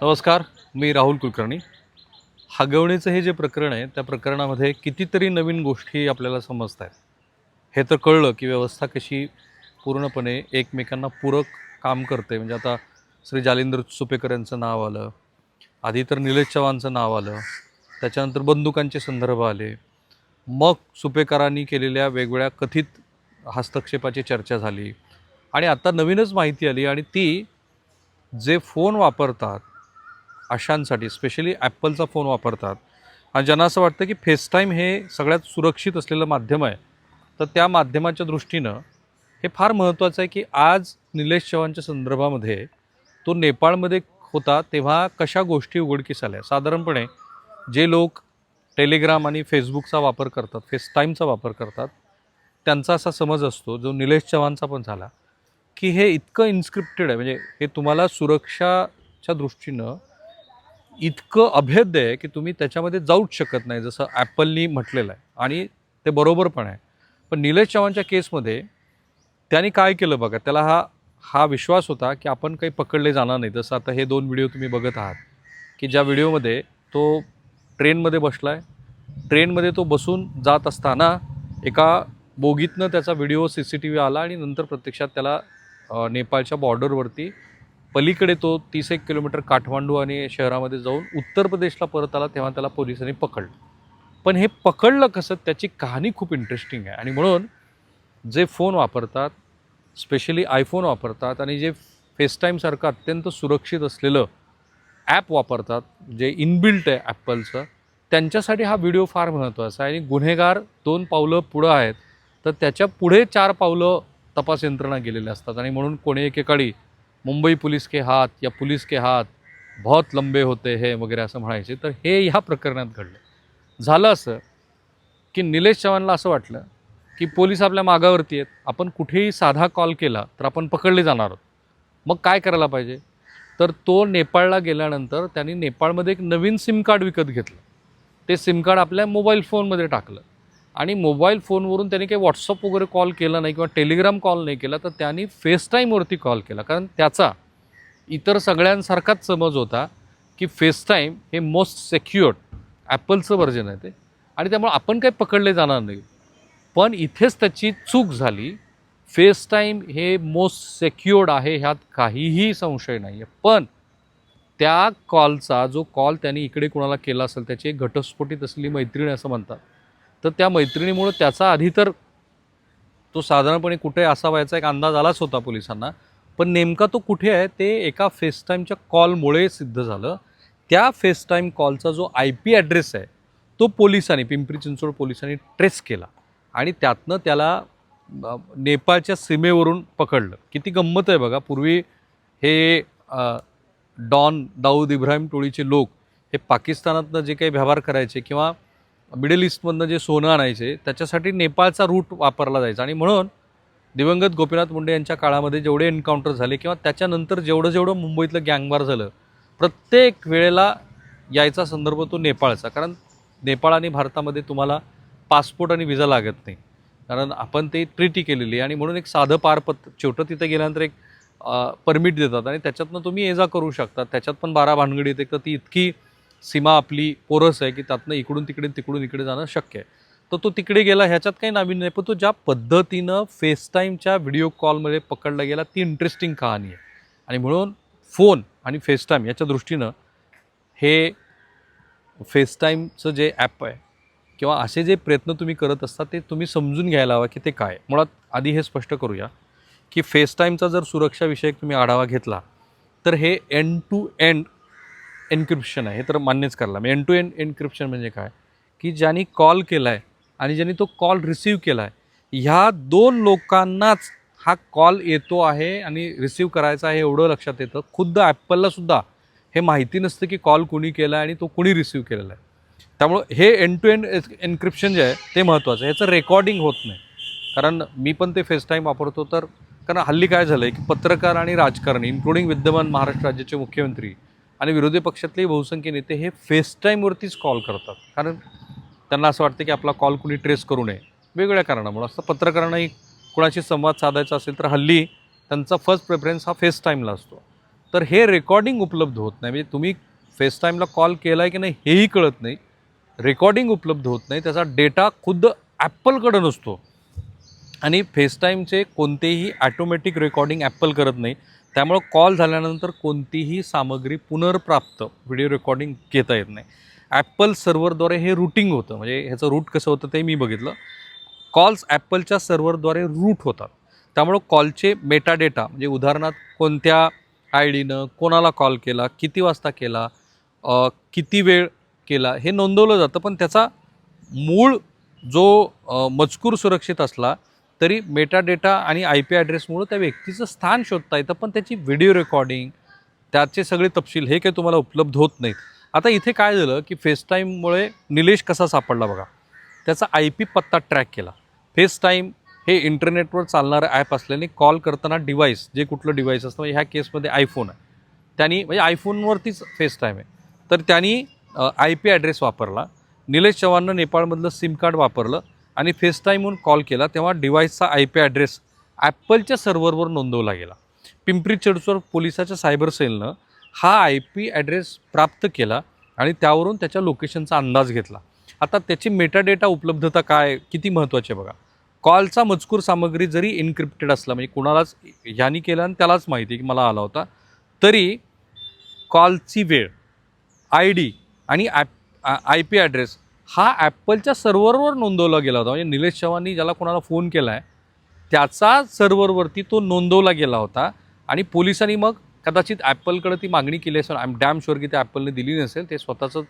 नमस्कार मी राहुल कुलकर्णी. हगवणीचं हे जे प्रकरण आहे त्या प्रकरणामध्ये कितीतरी नवीन गोष्टी आपल्याला समजत आहेत हे तर कळलं की व्यवस्था कशी पूर्णपणे एकमेकांना पूरक काम करते. म्हणजे आता श्री जालिंदर सुपेकर यांचं नाव आलं आधी तर निलेश चव्हाणचं नाव आलं त्याच्यानंतर बंदुकांचे संदर्भ आले. मग सुपेकरांनी केलेल्या वेगवेगळ्या कथित हस्तक्षेपाची चर्चा झाली. आणि आता नवीनच माहिती आली आणि ती जे फोन वापरतात अशांसाठी स्पेशली ॲपलचा फोन वापरतात. आणि ज्यांना असं वाटतं की फेसटाईम हे सगळ्यात सुरक्षित असलेलं माध्यम आहे तर त्या माध्यमाच्या दृष्टीनं हे फार महत्त्वाचं आहे की आज निलेश चव्हाणच्या संदर्भामध्ये तो नेपाळमध्ये होता तेव्हा कशा गोष्टी उघडकीस आल्या? साधारणपणे जे लोक टेलिग्राम आणि फेसबुकचा वापर करतात फेसटाईमचा वापर करतात त्यांचा असा समज असतो जो निलेश चव्हाणचा पण झाला की हे इतकं इन्स्क्रिप्टेड आहे म्हणजे हे तुम्हाला सुरक्षाच्या दृष्टीनं इतकं अभेद्य आहे की तुम्ही त्याच्यामध्ये जाऊच शकत नाही जसं ॲपलनी म्हटलेलं आहे. आणि ते बरोबर पण आहे. पण निलेश चव्हाणच्या केसमध्ये त्यांनी काय केलं बघा त्याला हा हा विश्वास होता की आपण काही पकडले जाणार नाही. जसं आता हे दोन व्हिडिओ तुम्ही बघत आहात की ज्या व्हिडिओमध्ये तो ट्रेनमध्ये बसला आहे ट्रेनमध्ये तो बसून जात असताना एका बोगीतनं त्याचा video C C T V आला आणि नंतर प्रत्यक्षात त्याला नेपाळच्या बॉर्डरवरती पलीकडे तो तीस एक किलोमीटर काठमांडू आणि शहरामध्ये जाऊन उत्तर प्रदेशला परत आला तेव्हा त्याला पोलिसांनी पकडलं. पण हे पकडलं कसं त्याची कहाणी खूप इंटरेस्टिंग आहे. आणि म्हणून जे फोन वापरतात स्पेशली आयफोन वापरतात आणि जे फेसटाईमसारखं अत्यंत सुरक्षित असलेलं ॲप वापरतात जे इनबिल्ट आहे ॲपलचं त्यांच्यासाठी हा व्हिडिओ फार महत्त्वाचा आहे. आणि गुन्हेगार दोन पावलं पुढं आहेत तर त्याच्या पुढे चार पावलं तपास यंत्रणा गेलेल्या असतात. आणि म्हणून कोणी एकेकाळी मुंबई पुलिस के हात या पुलिस के हात बहुत लंबे होते हे वगैरे असं म्हणायचे. तर हे ह्या प्रकरणात घडलं. झालं असं की निलेश चव्हाणला असं वाटलं की पोलीस आपल्या मागावरती आहेत. आपण कुठेही साधा कॉल केला तर आपण पकडले जाणार आहोत. मग काय करायला पाहिजे? तर तो नेपाळला गेल्यानंतर त्यांनी नेपाळमध्ये एक नवीन सिम कार्ड विकत घेतलं. ते सिम कार्ड आपल्या मोबाईल फोनमध्ये टाकलं. आणि मोबाईल फोनवरून त्यांनी काही व्हॉट्सअप वगैरे कॉल केला नाही किंवा टेलिग्राम कॉल नाही केला तर त्यांनी फेसटाईमवरती कॉल केला. कारण त्याचा इतर सगळ्यांसारखाच समज होता की फेसटाईम हे मोस्ट सेक्युअर्ड ॲपलचं व्हर्जन आहे ते. आणि त्यामुळे आपण काही पकडले जाणार नाही. पण इथेच त्याची चूक झाली. फेसटाईम हे मोस्ट सेक्युअर्ड आहे ह्यात काहीही संशय नाही आहे पण त्या कॉलचा जो कॉल त्यांनी इकडे कोणाला केला असेल त्याची एक घटस्फोटित असलेली मैत्रीण असं म्हणतात. तर त्या मैत्रिणीमुळं त्याचा आधी तर तो साधारणपणे कुठे असा व्हायचा एक अंदाज आलाच होता पोलिसांना. पण नेमका तो कुठे आहे ते एका फेसटाईमच्या कॉलमुळे सिद्ध झालं. त्या फेसटाईम कॉलचा जो आय पी ॲड्रेस आहे तो पोलिसांनी पिंपरी चिंचवड पोलिसांनी ट्रेस केला आणि त्यातनं त्याला नेपाळच्या सीमेवरून पकडलं. किती गंमत आहे बघा. पूर्वी हे डॉन दाऊद इब्राहिम टोळीचे लोक हे पाकिस्तानातनं जे काही व्यवहार करायचे किंवा मिडल ईस्टमधनं जे सोनं आणायचे त्याच्यासाठी नेपाळचा रूट वापरला जायचा. आणि म्हणून दिवंगत गोपीनाथ मुंडे यांच्या काळामध्ये जेवढे एन्काउंटर झाले किंवा त्याच्यानंतर जेवढं जेवढं मुंबईतलं गँगवार झालं प्रत्येक वेळेला यायचा संदर्भ तो नेपाळचा. कारण नेपाळ आणि भारतामध्ये तुम्हाला पासपोर्ट आणि विजा लागत नाही. कारण आपण ते ट्रिटी केलेली आहे आणि म्हणून एक साधं पारपत्र छोटं तिथे गेल्यानंतर एक परमिट देतात. आणि त्याच्यातनं तुम्ही ये जा करू शकता. त्याच्यात पण बारा भानगडी येते तर ती इतकी सीमा आपली पोरस आहे की त्यातनं इकडून तिकडे तिकडून इकडे जाणं शक्य आहे. तर तो तिकडे गेला ह्याच्यात काही नाविन्य नाही पण तो ज्या पद्धतीनं फेसटाईमच्या व्हिडिओ कॉलमध्ये पकडला गेला ती इंटरेस्टिंग कहाणी आहे. आणि म्हणून फोन आणि फेसटाईम याच्या दृष्टीनं हे फेसटाईमचं जे ॲप आहे किंवा असे जे प्रयत्न तुम्ही करत असता ते तुम्ही समजून घ्यायला हवा की ते काय मुळात आधी हे स्पष्ट करूया की फेसटाईमचा जर सुरक्षाविषयक तुम्ही आढावा घेतला तर हे एंड टू एंड एन्क्रिप्शन आहे हे तर मान्यच करायला एन टू एंड एन्क्रिप्शन म्हणजे काय? की ज्यांनी कॉल केला आहे आणि ज्यांनी तो कॉल रिसीव केला आहे ह्या दोन लोकांनाच हा कॉल येतो आहे आणि रिसीव करायचा आहे एवढं लक्षात येतं. खुद्द ॲपललासुद्धा हे माहिती नसतं की कॉल कुणी केला आहे आणि तो कुणी रिसीव केलेला आहे. त्यामुळं हे एन टू एंड एन्क्रिप्शन जे आहे ते महत्त्वाचं आहे. ह्याचं रेकॉर्डिंग होत नाही. कारण मी पण ते फेस टाईम वापरतो तर कारण हल्ली काय झालं आहे की पत्रकार आणि राजकारणी इन्क्लुडिंग विद्यमान महाराष्ट्र राज्याचे मुख्यमंत्री आणि विरोधी पक्षातले बहुसंख्य नेते हे फेस टाईमवरतीच कॉल करतात. कारण त्यांना असं वाटतं की आपला कॉल कुणी ट्रेस करू नये. वेगवेगळ्या कारणामुळे. असं पत्रकारांनाही कुणाशी संवाद साधायचा असेल तर हल्ली त्यांचा फर्स्ट प्रेफरन्स हा फेस टाईमला असतो. तर हे रेकॉर्डिंग उपलब्ध होत नाही. म्हणजे तुम्ही फेस टाईमला कॉल केला आहे की नाही हेही कळत नाही. रेकॉर्डिंग उपलब्ध होत नाही. त्याचा डेटा खुद्द ॲपलकडं नसतो. आणि फेस टाईमचे कोणतेही ॲटोमॅटिक रेकॉर्डिंग ॲपल करत नाही. त्यामुळं कॉल झाल्यानंतर कोणतीही सामग्री पुनर्प्राप्त व्हिडिओ रेकॉर्डिंग घेता येत नाही. ॲपल सर्व्हरद्वारे हे रूटिंग होतं. म्हणजे ह्याचं रूट कसं होतं ते मी बघितलं. कॉल्स ॲपलच्या सर्व्हरद्वारे रूट होतात. त्यामुळं कॉलचे मेटाडेटा म्हणजे उदाहरणार्थ कोणत्या आय डीनं कोणाला कॉल केला किती वाजता केला किती वेळ केला हे नोंदवलं जातं. पण त्याचा मूळ जो मजकूर सुरक्षित असला तरी मेटा डेटा आणि आय पी ॲड्रेसमुळं त्या व्यक्तीचं स्थान शोधता येतं पण त्याची व्हिडिओ रेकॉर्डिंग त्याचे सगळे तपशील हे काही तुम्हाला उपलब्ध होत नाहीत. आता इथे काय झालं की फेसटाईममुळे निलेश कसा सापडला बघा. त्याचा आय पी पत्ता ट्रॅक केला. फेसटाईम हे इंटरनेटवर चालणारं ॲप असल्याने कॉल करताना डिव्हाइस जे कुठलं डिव्हाइस असतं म्हणजे ह्या केसमध्ये आयफोन आहे. त्यांनी म्हणजे आयफोनवरतीच फेसटाईम आहे. तर त्यांनी आय पी ॲड्रेस वापरला. निलेश चव्हाणनं नेपाळमधलं सिम कार्ड वापरलं. आणि फेसटाईमहून कॉल केला तेव्हा डिव्हाइसचा आय पी ॲड्रेस ॲपलच्या सर्व्हरवर नोंदवला गेला. पिंपरी चिंचवड पोलिसाच्या सायबर सेलनं हा आय पी ॲड्रेस प्राप्त केला आणि त्यावरून त्याच्या लोकेशनचा अंदाज घेतला. आता त्याची मेटाडेटा उपलब्धता काय किती महत्त्वाची आहे बघा. कॉलचा मजकूर सामग्री जरी इनक्रिप्टेड असला म्हणजे कुणालाच ह्यानी केला आणि त्यालाच माहिती की मला आला होता तरी कॉलची वेळ आय डी आणि ॲप आय पी ॲड्रेस हा ॲपलच्या सर्व्हरवर नोंदवला गेला होता. म्हणजे निलेश चव्हाणनी ज्याला कोणाला फोन केला आहे त्याचा सर्व्हरवरती तो नोंदवला गेला होता. आणि पोलिसांनी मग कदाचित ॲपलकडे ती मागणी केली असेल आय एम डॅम शुअर की ते ॲपलने दिली नसेल. ते स्वतःचं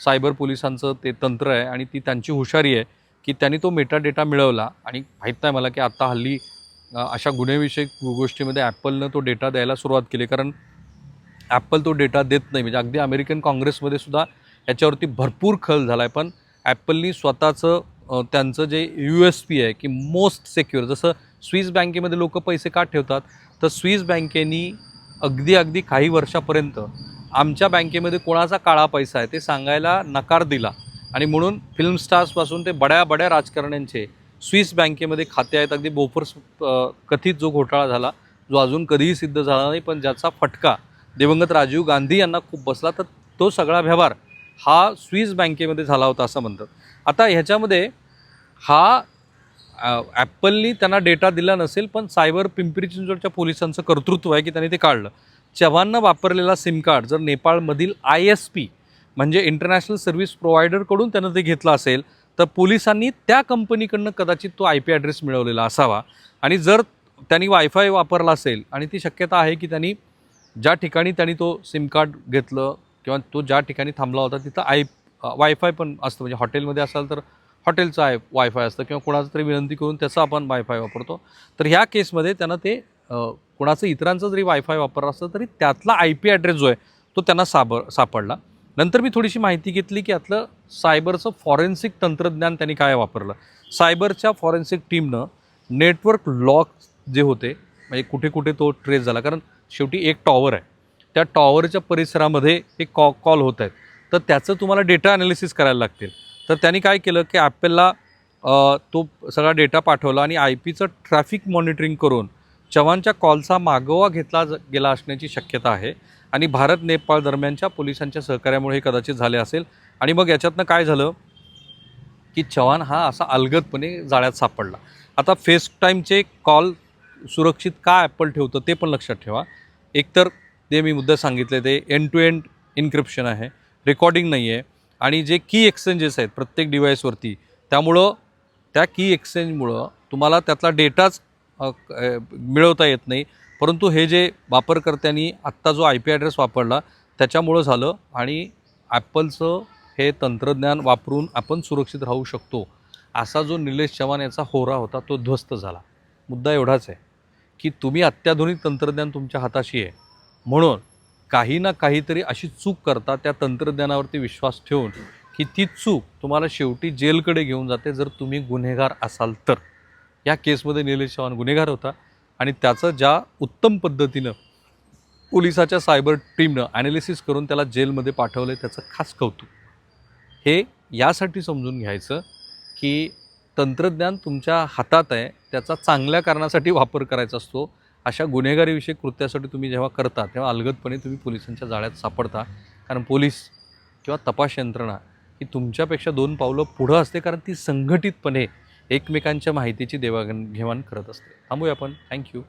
सायबर पोलिसांचं ते तंत्र आहे आणि ती त्यांची हुशारी आहे की त्यांनी तो मेटा डेटा मिळवला. आणि माहीत नाही मला की आत्ता हल्ली अशा गुन्हेविषयक गोष्टीमध्ये ॲपलनं तो डेटा द्यायला सुरुवात केली. कारण ॲपल तो डेटा देत नाही. म्हणजे अगदी अमेरिकन काँग्रेसमध्ये सुद्धा याच्यावरती भरपूर खल झाला आहे पण ॲपलनी स्वतःचं त्यांचं जे यू एस पी आहे की मोस्ट सेक्युअर जसं स्विस बँकेमध्ये लोक पैसे का ठेवतात? तर स्विस बँकेनी अगदी अगदी काही वर्षापर्यंत आमच्या बँकेमध्ये कोणाचा काळा पैसा आहे ते सांगायला नकार दिला. आणि म्हणून फिल्म स्टार्सपासून ते बड्या बड्या राजकारण्यांचे स्विस बँकेमध्ये खाते आहेत. अगदी बोफर्स कथित जो घोटाळा झाला जो अजून कधीही सिद्ध झाला नाही पण ज्याचा फटका दिवंगत राजीव गांधी यांना खूप बसला तर तो सगळा व्यवहार हा स्विस बँकेमध्ये झाला होता असं म्हणतात. आता ह्याच्यामध्ये हा ॲपलनी त्यांना डेटा दिला नसेल पण सायबर पिंपरी चिंचवडच्या पोलिसांचं कर्तृत्व आहे की त्यांनी ते काढलं. चव्हाणनं वापरलेला सिम कार्ड जर नेपाळमधील आय एस पी म्हणजे इंटरनॅशनल सर्व्हिस प्रोव्हायडरकडून त्यानं ते घेतलं असेल तर पोलिसांनी त्या कंपनीकडनं कदाचित तो आय पी ॲड्रेस मिळवलेला असावा. आणि जर त्यांनी वायफाय वापरला असेल आणि ती शक्यता आहे की त्यांनी ज्या ठिकाणी त्यांनी तो सिम कार्ड घेतलं किंवा तो ज्या ठिकाणी थांबला होता तिथं आय वायफाय पण असतं. म्हणजे हॉटेलमध्ये असाल तर हॉटेलचं आय वायफाय असतं किंवा कोणाचं तरी विनंती करून त्याचं आपण वायफाय वापरतो. तर ह्या केसमध्ये त्यांना ते कोणाचं इतरांचं जरी वायफाय वापरलं असतं तरी त्यातला आय पी ॲड्रेस जो आहे तो त्यांना साबर सापडला. नंतर मी थोडीशी माहिती घेतली की यातलं सायबरचं फॉरेन्सिक तंत्रज्ञान त्यांनी काय वापरलं. सायबरच्या फॉरेन्सिक टीमनं नेटवर्क लॉक जे होते म्हणजे कुठे कुठे तो ट्रेस झाला. कारण शेवटी एक टॉवर आहे. त्या टॉवरच्या परिसरामध्ये हे कॉ कॉल होत आहेत. तर त्याचं तुम्हाला डेटा ॲनालिसिस करायला लागतील. तर त्यांनी काय केलं की ॲपलला तो सगळा डेटा पाठवला आणि आय पीचं ट्रॅफिक मॉनिटरिंग करून चव्हाणच्या कॉलचा मागोवा घेतला गेला असण्याची शक्यता आहे. आणि भारत नेपाळ दरम्यानच्या पोलिसांच्या सहकार्यामुळे हे कदाचित झाले असेल. आणि मग याच्यातनं काय झालं की चव्हाण हा असा अलगदपणे जाळ्यात सापडला. आता फेस टाईमचे कॉल सुरक्षित का ॲपल ठेवतं ते पण लक्षात ठेवा. एकतर ते मी मुद्दा सांगितले ते एंड टू एंड इन्क्रिप्शन आहे. रेकॉर्डिंग नाही आहे आणि जे की एक्सचेंजेस आहेत प्रत्येक डिव्हाइसवरती त्यामुळं त्या की एक्सचेंजमुळं तुम्हाला त्यातला डेटाच मिळवता येत नाही. परंतु हे जे वापरकर्त्यांनी आत्ता जो आय पी ॲड्रेस वापरला त्याच्यामुळं झालं आणि ॲपलचं हे तंत्रज्ञान वापरून आपण सुरक्षित राहू शकतो. असा जो निलेश चव्हाण याचा होरा होता तो ध्वस्त झाला. मुद्दा एवढाच आहे की तुम्ही अत्याधुनिक तंत्रज्ञान तुमच्या हाताशी आहे. म्हणून काही ना काहीतरी अशी चूक करता त्या तंत्रज्ञानावरती विश्वास ठेवून की ती चूक तुम्हाला शेवटी जेलकडे घेऊन जाते जर तुम्ही गुन्हेगार असाल तर. या केसमध्ये निलेश चव्हाण गुन्हेगार होता आणि त्याचं ज्या उत्तम पद्धतीनं पोलिसाच्या सायबर टीमनं ॲनालिसिस करून त्याला जेलमध्ये पाठवलं त्याचं खास कौतुक. हे यासाठी समजून घ्यायचं की तंत्रज्ञान तुमच्या हातात आहे त्याचा चांगल्या कारणासाठी वापर करायचा असतो अशा गुन्हेगारीविषयक कृत्यासाठी तुम्ही जेव्हा करता तेव्हा अलगदपणे तुम्ही पोलिसांच्या जाळ्यात सापडता. कारण पोलीस किंवा तपास यंत्रणा ही तुमच्यापेक्षा दोन पावलं पुढं असते कारण ती संघटितपणे एकमेकांच्या माहितीची देवाघेवाण करत असते. थांबूया आपण. थँक्यू